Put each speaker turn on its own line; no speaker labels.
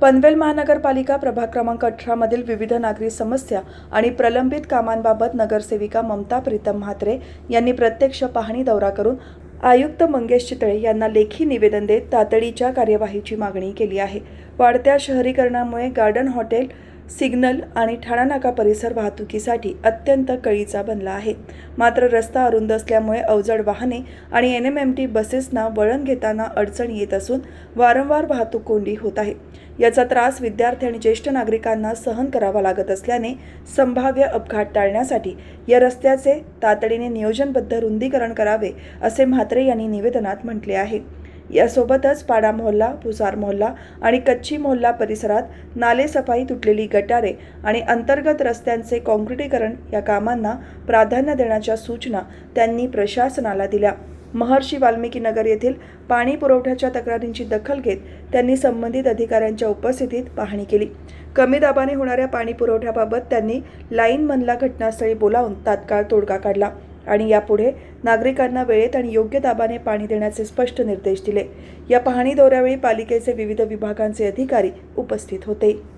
पनवेल महानगरपालिका प्रभाग क्रमांक अठरामधील विविध नागरी समस्या आणि प्रलंबित कामांबाबत नगरसेविका ममता प्रीतम म्हात्रे यांनी प्रत्यक्ष पाहणी दौरा करून आयुक्त मंगेश चितळे यांना लेखी निवेदन देत तातडीच्या कार्यवाहीची मागणी केली आहे. वाढत्या शहरीकरणामुळे गार्डन हॉटेल सिग्नल आणि ठाणा नाका परिसर वाहतुकीसाठी अत्यंत कळीचा बनला आहे. मात्र रस्ता अरुंद असल्यामुळे अवजड वाहने आणि एन एम एम टी बसेसना वळण घेताना अडचण येत असून वारंवार वाहतूक कोंडी होत आहे. याचा त्रास विद्यार्थी आणि ज्येष्ठ नागरिकांना सहन करावा लागत असल्याने संभाव्य अपघात टाळण्यासाठी या रस्त्याचे तातडीने नियोजनबद्ध रुंदीकरण करावे असे म्हात्रे यांनी निवेदनात म्हटले आहे. यासोबतच पाडा मोहल्ला पुसार मोहल्ला आणि कच्ची मोहल्ला परिसरात नालेसफाई तुटलेली गटारे आणि अंतर्गत रस्त्यांचे काँक्रिटीकरण या कामांना प्राधान्य देण्याच्या सूचना त्यांनी प्रशासनाला दिल्या. महर्षी वाल्मिकी नगर येथील पाणी पुरवठ्याच्या तक्रारींची दखल घेत त्यांनी संबंधित अधिकाऱ्यांच्या उपस्थितीत पाहणी केली. कमी दाबाने होणाऱ्या पाणी पुरवठ्याबाबत त्यांनी लाईनमनला घटनास्थळी बोलावून तात्काळ तोडगा काढला आणि यापुढे नागरिकांना वेळेत आणि योग्य दाबाने पाणी देण्याचे स्पष्ट निर्देश दिले. या पाहणी दौऱ्यावेळी पालिकेचे विविध विभागांचे अधिकारी उपस्थित होते.